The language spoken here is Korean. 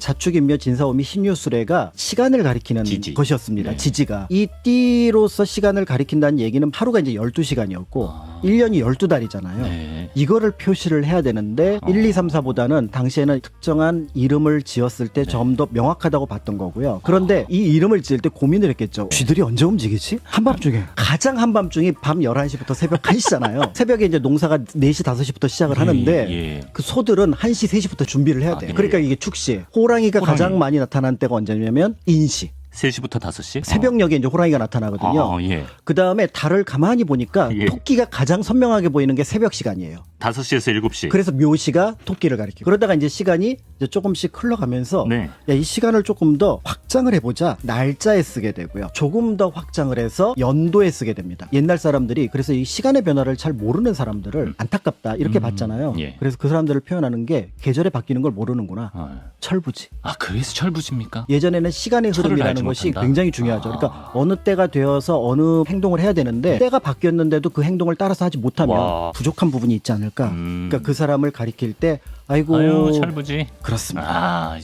자축인묘 진사오미 신유수레가 시간을 가리키는 지지. 것이었습니다. 네. 지지가. 이 띠로서 시간을 가리킨다는 얘기는 하루가 이제 12시간이었고 아. 1년이 12달이잖아요. 네. 이거를 표시를 해야 되는데 어. 1, 2, 3, 4보다는 당시에는 특정한 이름을 지었을 때 네. 좀더 명확하다고 봤던 거고요. 그런데 이 이름을 지을 때 고민을 했겠죠. 쥐들이 언제 움직이지? 한밤중에. 가장 한밤중이 밤 11시부터 새벽 1시잖아요. 새벽에 이제 농사가 4시, 5시부터 시작을 하는데 예, 예. 그 소들은 1시, 3시부터 준비를 해야 아, 돼. 네. 그러니까 이게 축시. 호랑이가 호랑이. 가장 많이 나타난 때가 언제냐면 인시. 3시부터 5시? 새벽녘에 이제 호랑이가 나타나거든요. 어, 예. 그 다음에 달을 가만히 보니까 예. 토끼가 가장 선명하게 보이는 게 새벽 시간이에요. 5시에서 7시. 그래서 묘시가 토끼를 가리키고 그러다가 이제 시간이 이제 조금씩 흘러가면서 네. 야, 이 시간을 조금 더 확장을 해보자 날짜에 쓰게 되고요 조금 더 확장을 해서 연도에 쓰게 됩니다 옛날 사람들이 그래서 이 시간의 변화를 잘 모르는 사람들을 안타깝다 이렇게 음, 봤잖아요 예. 그래서 그 사람들을 표현하는 게 계절에 바뀌는 걸 모르는구나 어. 철부지 아, 그래서 철부지입니까? 예전에는 시간의 흐름이라는 것이 못한다? 굉장히 중요하죠. 아. 그러니까 어느 때가 되어서 어느 행동을 해야 되는데 때가 바뀌었는데도 그 행동을 따라서 하지 못하면 와. 부족한 부분이 있지 않을까. 음. 그러니까 그 사람을 가리킬 때 아이고 아유, 철부지. 그렇습니다. 아,